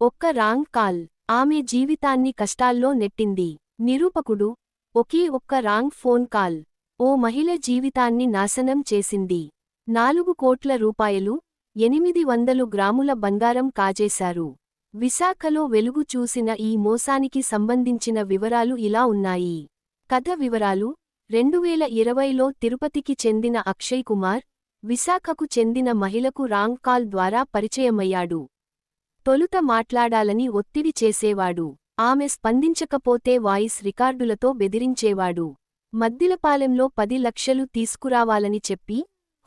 ఒక్క wrong call ఆమె జీవితాన్ని కష్టాల్లో నెట్టింది. నిరూపకుడు ఒకే ఒక్క రాంగ్ ఫోన్ కాల్ ఓ మహిళ జీవితాన్ని నాశనం చేసింది. నాలుగు కోట్ల రూపాయలు ఎనిమిది వందలు గ్రాముల బంగారం కాజేశారు. విశాఖలో వెలుగు చూసిన ఈ మోసానికి సంబంధించిన వివరాలు ఇలా ఉన్నాయి. కథ వివరాలు రెండువేల ఇరవైలో తిరుపతికి చెందిన అక్షయ్ కుమార్ విశాఖకు చెందిన మహిళకు రాంగ్ కాల్ ద్వారా పరిచయమయ్యాడు. తొలుత మాట్లాడాలని ఒత్తిడి చేసేవాడు. ఆమె స్పందించకపోతే వాయిస్ రికార్డులతో బెదిరించేవాడు. మద్దిలపాలెంలో పది లక్షలు తీసుకురావాలని చెప్పి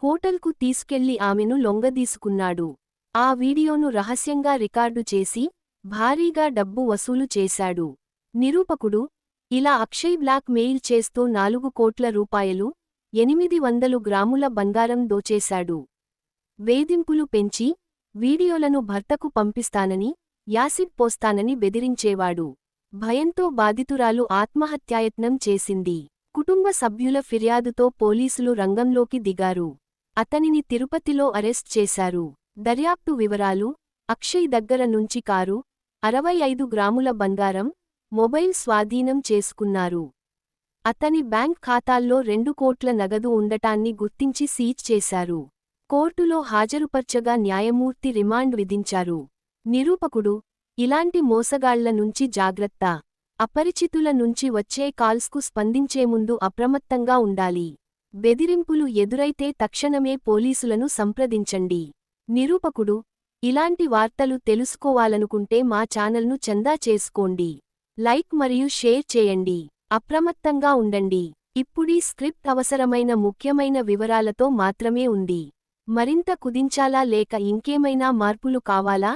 హోటల్కు తీసుకెళ్ళి ఆమెను లొంగదీసుకున్నాడు. ఆ వీడియోను రహస్యంగా రికార్డు చేసి భారీగా డబ్బు వసూలు చేశాడు. నిరూపకుడు ఇలా అక్షయ్ బ్లాక్ మెయిల్ చేస్తూ నాలుగు కోట్ల రూపాయలు ఎనిమిది వందలు గ్రాముల బంగారం దోచేశాడు. వేధింపులు పెంచి వీడియోలను భర్తకు పంపిస్తానని యాసిడ్ పోస్తానని బెదిరించేవాడు. భయంతో బాధితురాలు ఆత్మహత్యాయత్నం చేసింది. కుటుంబ సభ్యుల ఫిర్యాదుతో పోలీసులు రంగంలోకి దిగారు. అతనిని తిరుపతిలో అరెస్ట్ చేశారు. దర్యాప్తు వివరాలు అక్షయ్ దగ్గర నుంచి కారు అరవై ఐదు గ్రాముల బంగారం మొబైల్ స్వాధీనం చేసుకున్నారు. అతని బ్యాంక్ ఖాతాల్లో రెండు కోట్ల నగదు ఉండటాన్ని గుర్తించి సీజ్ చేశారు. కోర్టులో హాజరుపర్చగా న్యాయమూర్తి రిమాండ్ విధించారు. నిరూపకుడు ఇలాంటి మోసగాళ్ళ నుంచి జాగ్రత్త. అపరిచితుల నుంచి వచ్చే కాల్స్కు స్పందించే ముందు అప్రమత్తంగా ఉండాలి. బెదిరింపులు ఎదురైతే తక్షణమే పోలీసులను సంప్రదించండి. నిరూపకుడు ఇలాంటి వార్తలు తెలుసుకోవాలనుకుంటే మా ఛానల్ను చందా చేసుకోండి. లైక్ మరియు షేర్ చేయండి. అప్రమత్తంగా ఉండండి. ఇప్పుడీ స్క్రిప్ట్ అవసరమైన ముఖ్యమైన వివరాలతో మాత్రమే ఉంది. మరింత కుదించాలా లేక ఇంకేమైనా మార్పులు కావాలా?